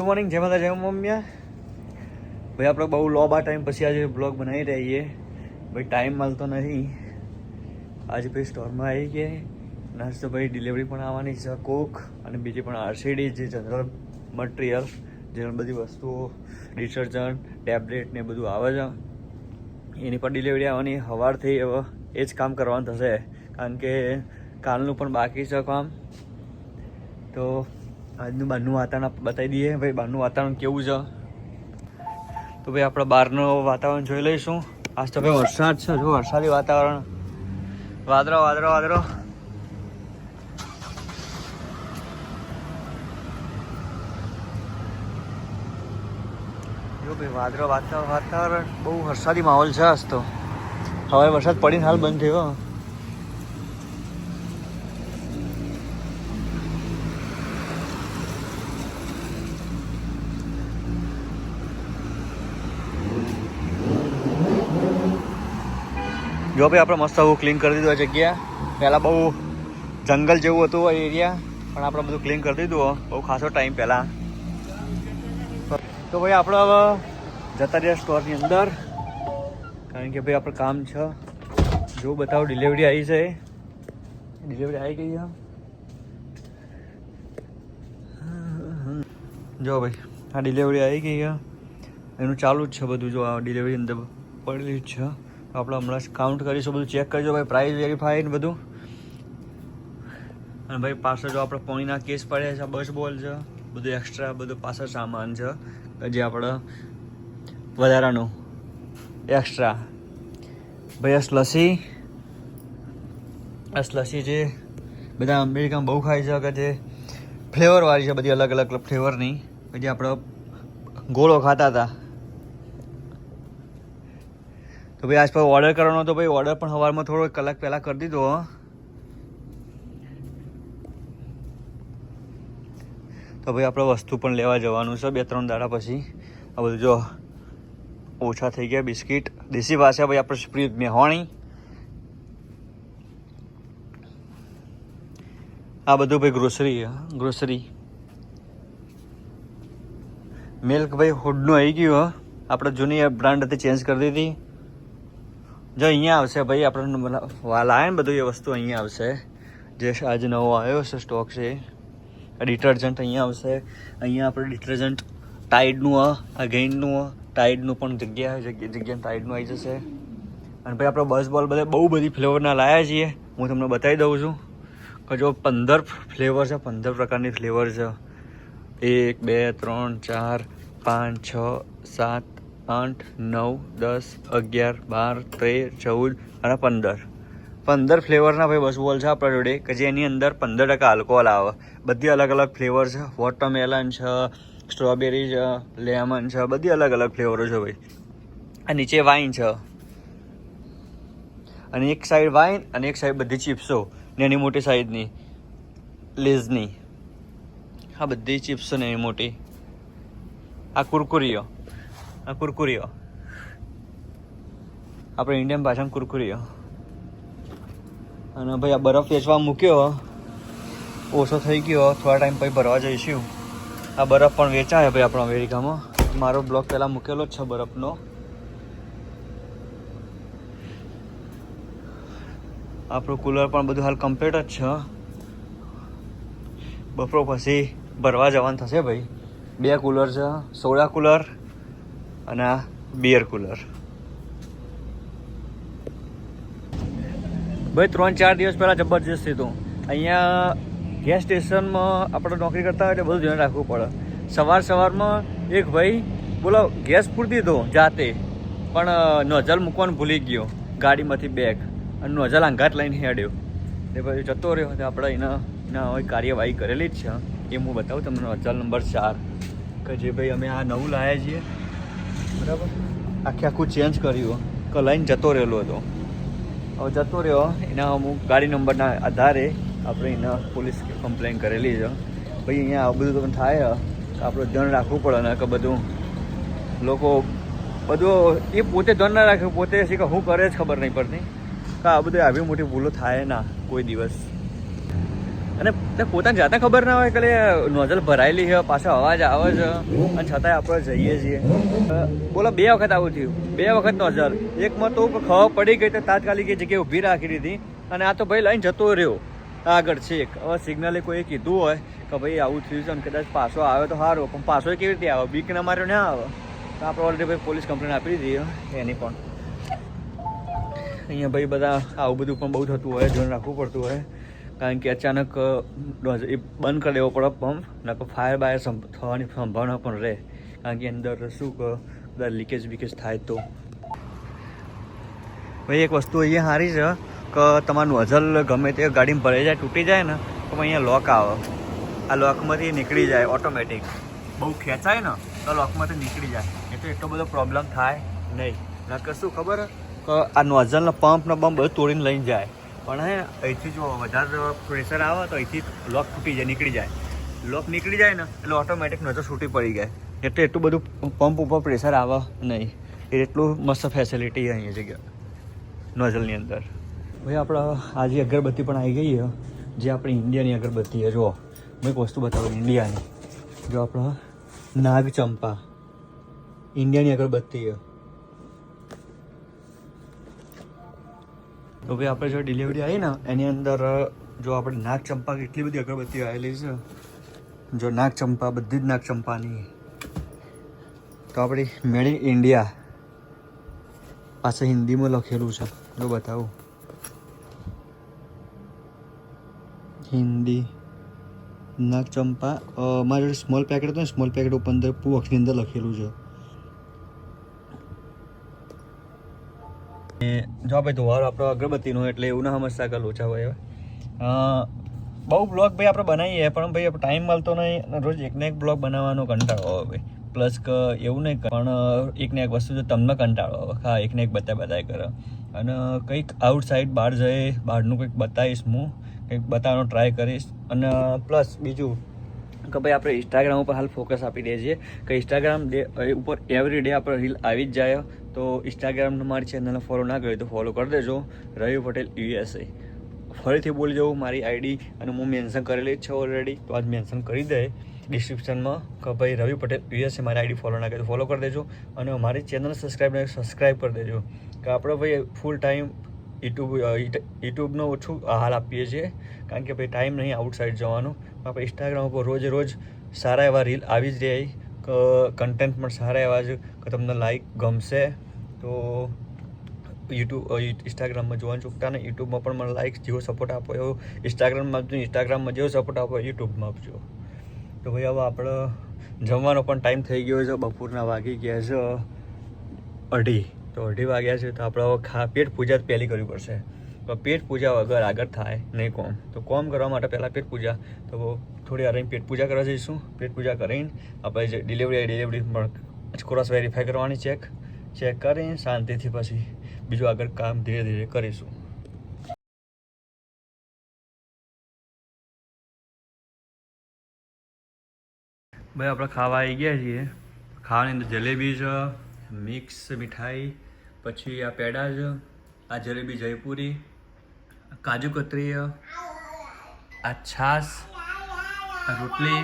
Good morning જય માતા જય મમ્મ્યા. ભાઈ, આપણે બહુ લોબા ટાઈમ પછી આજે બ્લોગ બનાવી રહીએ ભાઈ ટાઈમ મળતો નથી આજે ભાઈ સ્ટોરમાં આવી ગયા નાસ્તો ભાઈ ડિલિવરી પણ આવવાની છે કોક અને બીજી પણ આરસીડી જે જનરલ મટીરિયલ જનરલ બધી વસ્તુઓ ડિટર્જન્ટ ટેબ્લેટ ને બધું આવે છે. એની પણ ડિલિવરી આવવાની. સવારથી હવે એ જ કામ કરવાનું થશે. કારણ કે કાલનું પણ બાકી છે કામ. તો આજનું બહારનું વાતાવરણ બતાવી દઈએ. ભાઈ, બહારનું વાતાવરણ કેવું છે? તો ભાઈ, આપણે બહારનું વાતાવરણ જોઈ લઈશું. આજ તો ભાઈ વરસાદ છે, જો વરસાદી વાતાવરણ. વાદળો વાદળો વાદળો. જો ભાઈ વાતાવરણ વાતાવરણ. બહુ વરસાદી માહોલ છે આજ તો. હવે વરસાદ પડીને હાલ બંધ થયો. જો ભાઈ, આપણે મસ્ત આવું ક્લીન કરી દીધું આ જગ્યા. પહેલાં બહુ જંગલ જેવું હતું આ એરિયા પણ આપણે બધું ક્લીન કરી દીધું બહુ ખાસો ટાઈમ પહેલાં. તો ભાઈ, આપણે હવે જતા રહ્યા સ્ટોરની અંદર. કારણ કે ભાઈ, આપણે કામ છે. જો બતાવો ડિલિવરી આવી છે. ડિલિવરી આવી ગઈ છે. જો ભાઈ, આ ડિલિવરી આવી ગઈ છે. એનું ચાલુ જ છે બધું, જો આ ડિલિવરી અંદર પડેલી જ છે. આપણે હમણાં કાઉન્ટ કરીશું, બધું ચેક કરજો ભાઈ પ્રાઇસ વેરીફાઈ ને બધું. અને ભાઈ પાછળ જો આપણે પોણીના કેસ પડ્યા છે બસ બોલ છે, બધું એક્સ્ટ્રા બધું પાછળ સામાન છે જે આપણે વધારાનું એક્સ્ટ્રા ભાઈ આ લસ્સી આ લસ્સી જે બધા અમેરિકામાં બહુ ખાય છે, કે જે ફ્લેવરવાળી છે, બધી અલગ અલગ ફ્લેવરની જે આપણે ગોળો ખાતા હતા. તો ભાઈ આજ પર ઓર્ડર કરવાનો તો ભાઈ ઓર્ડર પણ સવારમાં થોડો કલાક પહેલાં કરી દીધો તો ભાઈ આપણે વસ્તુ પણ લેવા જવાનું છે, બે ત્રણ દાડા પછી. આ બધું જો ઓછા થઈ ગયા બિસ્કિટ. દેશી ભાષા ભાઈ આપણે સ્પ્રીત મેહોણી. આ બધું ભાઈ ગ્રોસરી ગ્રોસરી મિલ્ક ભાઈ હુડનું આવી ગયું આપણે જૂની બ્રાન્ડ હતી ચેન્જ કરી દીધી. જો અહીંયા આવશે ભાઈ, આપણને લાવે ને બધું એ વસ્તુ અહીંયા આવશે. જે આજે નવો આવ્યો છે સ્ટોક છે ડિટર્જન્ટ અહીંયા આવશે. અહીંયા આપણે ડિટર્જન્ટ ટાઈડનું આ ગેઇનનું ટાઈડનું પણ જગ્યા જગ્યા ટાઈડનું આવી જશે. અને ભાઈ, આપણે બસ બોલ બધા બહુ બધી ફ્લેવરના લાયા છીએ. હું તમને બતાવી દઉં છું કે જો પંદર ફ્લેવર છે, પંદર પ્રકારની ફ્લેવર છે. એક, બે, ત્રણ, ચાર, પાંચ, છ, સાત આઠ, નવ, દસ, અગિયાર, બાર, તેર, ચૌદ અને પંદર. પંદર ફ્લેવરના ભાઈ બસબોલ છે આપણા જોડે, કે જે એની અંદર પંદર ટકા આલ્કોહોલ આવે. બધી અલગ અલગ ફ્લેવર છે. વોટરમેલન છે સ્ટ્રોબેરી છે લેમન છે, બધી અલગ અલગ ફ્લેવરો છે ભાઈ. આ નીચે વાઇન છે. અને એક સાઈડ વાઇન અને એક સાઈડ બધી ચિપ્સો નાની મોટી સાઈઝની લેઝની આ બધી ચિપ્સો નાની મોટી. આ કુરકુરીઓ. આ કુરકુરીઓ. આપણે ઇન્ડિયન ભાષામાં કુરકુરીઓ. અને ભાઈ આ બરફ વેચવા મૂક્યો. ઓછો થઈ ગયો. થોડા ટાઈમ પછી ભરવા જઈશું. આ બરફ પણ વેચાય ભાઈ આપણા અમેરિકામાં. મારો બ્લોક પહેલાં મૂકેલો જ છે બરફનો. આપણું કુલર પણ બધું હાલ કમ્પ્લીટ જ છે. બપોર પછી ભરવા જવાનું થશે ભાઈ. બે કુલર છે. સોળા કુલર. અને આ બિયર કુલર ભાઈ, ત્રણ ચાર દિવસ પહેલાં જબરજસ્ત હતું અહીંયા ગેસ સ્ટેશનમાં આપણે નોકરી કરતા હોય એટલે બધું ધ્યાન રાખવું પડે. સવાર સવારમાં એક ભાઈ બોલો ગેસ પૂરતી દીધો જાતે, પણ નોઝલ મૂકવાનું ભૂલી ગયો. ગાડીમાંથી બેગ અને નોઝલ આંઘાત લઈને હેડ્યો. એ પછી જતો રહ્યો. તો આપણે એના એના હવે કાર્યવાહી કરેલી જ છે. એ હું બતાવું તમને નોઝલ નંબર ચાર. કે જે ભાઈ અમે આ નવું લાવ્યા છીએ. બરાબર? આખે આખું ચેન્જ કર્યું કે લઈને જતો રહેલો હતો. હવે જતો રહ્યો, એના અમુક ગાડી નંબરના આધારે આપણે એના પોલીસ કમ્પ્લેન કરેલી છે. ભાઈ, અહીંયા આ બધું તમને થાય તો આપણે ધ્યાન રાખવું પડે ને કે બધું લોકો બધું એ પોતે ધ્યાન ના રાખે, પોતે શી કે શું કરે જ ખબર નહીં પડતી. કે આ બધું આવી મોટી ભૂલો થાય ના, કોઈ દિવસ. અને પોતાને જાતે ખબર ના હોય કે નોઝલ ભરાયેલી છે, પાછો અવાજ આવે છે, અને છતાંય આપણે જઈએ છીએ. બોલો, બે વખત આવું થયું. બે વખત નોઝલ. એકમાં તો ખબર પડી ગઈ તો તાત્કાલિક એ જગ્યાએ ઊભી રાખી દીધી. અને આ તો ભાઈ લઈને જતો રહ્યો. આગળ છે હવે સિગ્નલે કોઈ કીધું હોય કે ભાઈ આવું થયું છે અને કદાચ પાછો આવે તો સારું પણ પાછો કેવી રીતે આવે? બીક ના માર્યો ના આવે. તો આપણે ઓલરેડી ભાઈ પોલીસ કમ્પ્લેન આપી દીધી એની પણ. અહીંયા ભાઈ બધા આવું બધું પણ બહુ થતું હોય ધ્યાન રાખવું પડતું હોય. કારણ કે અચાનક એ બંધ કરી દેવો પડે પંપ, નકર ફાયર બાયર થવાની સંભાવના પણ રહે. કારણ કે અંદર શું કદાચ લીકેજ બીકેજ થાય તો. ભાઈ એક વસ્તુ અહીંયા સારી છે, કે, તમારું નોઝલ ગમે તે ગાડીમાં ભરાઈ જાય, તૂટી જાય ને, તો અહીંયા લોક આવે. આ લોકમાંથી નીકળી જાય ઓટોમેટિક બહુ ખેંચાય ને, તો લોકમાંથી નીકળી જાય. એટલે એટલો બધો પ્રોબ્લેમ થાય નહીં. નકર શું ખબર? કે આ નોઝલનો પંપનો પંપ બધું તોડીને લઈને જાય. પણ હે, અહીંથી જો વધારે પ્રેશર આવે તો અહીંથી લોક તૂટી જાય, નીકળી જાય. લોક નીકળી જાય ને, એટલે ઓટોમેટિક નજર છૂટી પડી જાય. એટલે એટલું બધું પંપ ઉપર પ્રેશર આવે નહીં. એટલું મસ્ત ફેસિલિટી અહીંયા જગ્યા, નોઝલની અંદર. ભાઈ, આપણે આજે અગરબત્તી પણ આવી ગઈ છે. જે આપણી ઇન્ડિયાની અગરબત્તી છે, જુઓ. હું એક વસ્તુ બતાવું, ઇન્ડિયાની. જો આપણે નાગ ચંપા ઇન્ડિયાની અગરબત્તી છે. તો ભાઈ આપણે જો ડિલિવરી આવી ને, એની અંદર જો આપણે નાગ ચંપા કેટલી બધી અગરબત્તીઓ આવેલી છે. જો નાગ ચંપા, બધી જ નાગ ચંપાની. તો આપણી મેડ ઇન ઇન્ડિયા પાસે હિન્દીમાં લખેલું છે. જો બતાવું. હિન્દી નાગ ચંપા મારે સ્મોલ પેકેટ હતું ને સ્મોલ પેકેટ ઉપર અંદર બોક્સની અંદર લખેલું છે. જો ભાઈ તહેવાર આપણો અગરબત્તીનો એટલે એવું ના સમજતા કે લોચા હોય એવા. બહુ બ્લોગ ભાઈ આપણે બનાવીએ, પણ ભાઈ ટાઈમ મળતો નહીં રોજ એકને એક બ્લોગ બનાવવાનો કંટાળો આવે ભાઈ. પ્લસ કે એવું નહીં પણ એકને એક વસ્તુ જો તમને કંટાળો આવે, હા, એકને એક બતાય બતાય કરે. અને કંઈક આઉટસાઇડ બહાર જઈ બહારનું કંઈક બતાવીશ હું, કંઈક બતાવવાનો ટ્રાય કરીશ. અને પ્લસ બીજું કે ભાઈ આપણે ઇન્સ્ટાગ્રામ ઉપર હાલ ફોકસ આપી દઈએ છીએ. કે ઇન્સ્ટાગ્રામ ડે ઉપર એવરી ડે આપણે રીલ આવી જ જાય. તો ઇન્સ્ટાગ્રામનું મારી ચેનલને ફોલો ના કરી તો ફોલો કરી દેજો. રવિ પટેલ યુએસએ ફરીથી બોલી જવું મારી આઈડી અને હું મેન્શન કરેલી જ છે ઓલરેડી તો આજ મેન્શન કરી દે. ડિસ્ક્રિપ્શનમાં કે ભાઈ રવિ પટેલ યુએસએ મારી આઈડી ફોલો ના કરી તો ફોલો કરી દેજો. અને મારી ચેનલ સબસ્ક્રાઈબ સબસ્ક્રાઈબ કરી દેજો. કે આપણે ભાઈ ફૂલ ટાઈમ યુટ્યુબ યુટ્યુબનો ઓછું હાલ આપીએ છીએ. કારણ કે ભાઈ ટાઈમ નહીં આઉટસાઇડ જવાનો. આપણે ઇન્સ્ટાગ્રામ ઉપર રોજે રોજ સારા એવા રીલ આવી જ રહે કે કન્ટેન્ટ પણ સારા એવા જ કે તમને લાઈક ગમશે. તો યુટ્યુબ ઇન્સ્ટાગ્રામમાં જોવાનું ચૂકતા ને યુટ્યુબમાં પણ મને લાઈક જેવો સપોર્ટ આપો એવો. ઇન્સ્ટાગ્રામમાં આપજો, ઇન્સ્ટાગ્રામમાં જેવો સપોર્ટ આપો યુટ્યુબમાં આપજો. તો ભાઈ હવે આપણે જમવાનો પણ ટાઈમ થઈ ગયો છે. બપોરના વાગી ગયા છે અઢી. તો અઢી વાગ્યા છે. તો આપણે હવે ખા, પેટ પૂજા જ પહેલી કરવી પડશે. પેટ પૂજા વગર આગળ થાય નહીં કોમ. તો કોમ કરવા માટે પહેલાં પેટ પૂજા. તો થોડી વાર પેટ પૂજા કરવા જઈશું. પેટ પૂજા કરીને આપણે જે ડિલિવરી ડિલિવરી પણ ક્રોસ વેરીફાઈ કરવાની ચેક ચેક કરીને શાંતિથી પછી બીજું આગળ કામ ધીરે ધીરે કરીશું. ભાઈ, આપણે ખાવા આવી ગયા છીએ. ખાવાની અંદર જલેબી છે, મિક્સ મીઠાઈ, પછી આ પેડા છે, આ જલેબી જયપુરી કાજુ કતરી આ આ રોટલી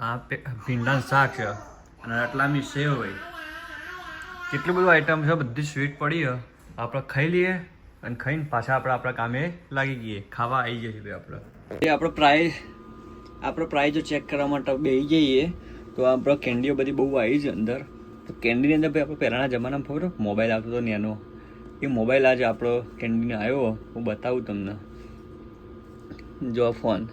આ ભીંડાનું શાક છે અને આટલામી સેવ હોય કેટલું બધું આઈટમ છે બધી સ્વીટ પડી આપણે ખાઈ લઈએ અને ખાઈને પાછા આપણે આપણા કામે લાગી ગઈએ ખાવા આવી જઈએ ભાઈ આપણે એ આપણો પ્રાઇસ આપણો પ્રાઇઝો ચેક કરવા માટે બેસી જઈએ તો આપણો કેન્ડીઓ બધી બહુ આવી છે અંદર તો કેન્ડીની અંદર ભાઈ આપણે પહેલાંના જમાનામાં ખબર મોબાઈલ આવતો હતો નેનો એ મોબાઈલ આજે આપણો કેન્ડીને આવ્યો, હું બતાવું તમને. જો ફોન.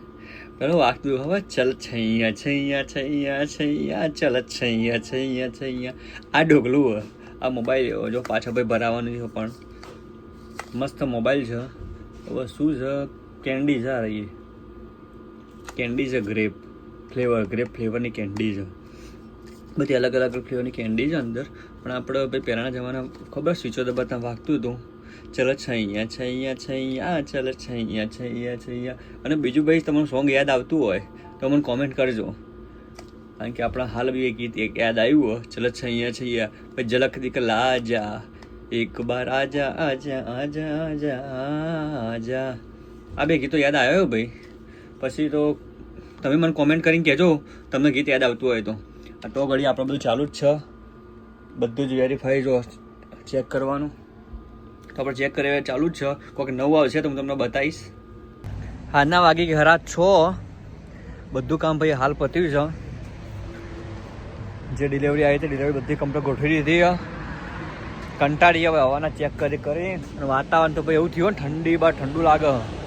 પેલો વાગતું હવે ચલ છૈયા છૈયા છૈયા છૈયા, ચલ છૈયા છૈયા છૈયા. આ ઢોકલું. આ મોબાઈલ જો પાછો ભાઈ ભરાવાનું છે પણ. મસ્ત મોબાઈલ છે. હવે શું છે? કેન્ડી છે રહી. કેન્ડી છે ગ્રેપ. ફ્લેવર, ગ્રેપ ફ્લેવરની કેન્ડી છે. બધી અલગ અલગ ફ્લેવરની કેન્ડી છે અંદર. પણ આપણે ભાઈ પહેલાંના જમાના ખબર સ્વિચો દબાતા વાગતું હતું. ચલો છૈયા છૈયા છૈયા, ચલો છૈયા છૈયા છૈયા. અને બીજું ભાઈ તમારું સોંગ યાદ આવતું હોય, તો મને કોમેન્ટ કરજો. કારણ કે આપણા હાલ બી એક ગીત એક યાદ આવ્યું હોય. ચલો છૈયા છૈયા. પછી ઝલક દીક લાજા. એક બાર આજા આજા આજા આજા આજા. આ બે ગીતો યાદ આવ્યો ભાઈ. પછી તો તમે મને કોમેન્ટ કરીને કહેજો, તમને ગીત યાદ આવતું હોય તો. તો ઘડી આપણે બધું ચાલુ જ છે. બધું જ વેરીફાઈ જો ચેક કરવાનું. તો આપણે ચેક કરીએ ચાલુ જ છે. કોઈક નવું આવશે તો હું તમને બતાવીશ. હાલના વાગી ઘરા છો. બધું કામ ભાઈ હાલ પત્યું છે. જે ડિલિવરી આવી હતી ડિલિવરી બધી કંપની ગોઠવી દીધી કંટાળી હવે હવાના ચેક કરી કરી. અને વાતાવરણ તો ભાઈ એવું થયું ઠંડી બા ઠંડુ લાગે.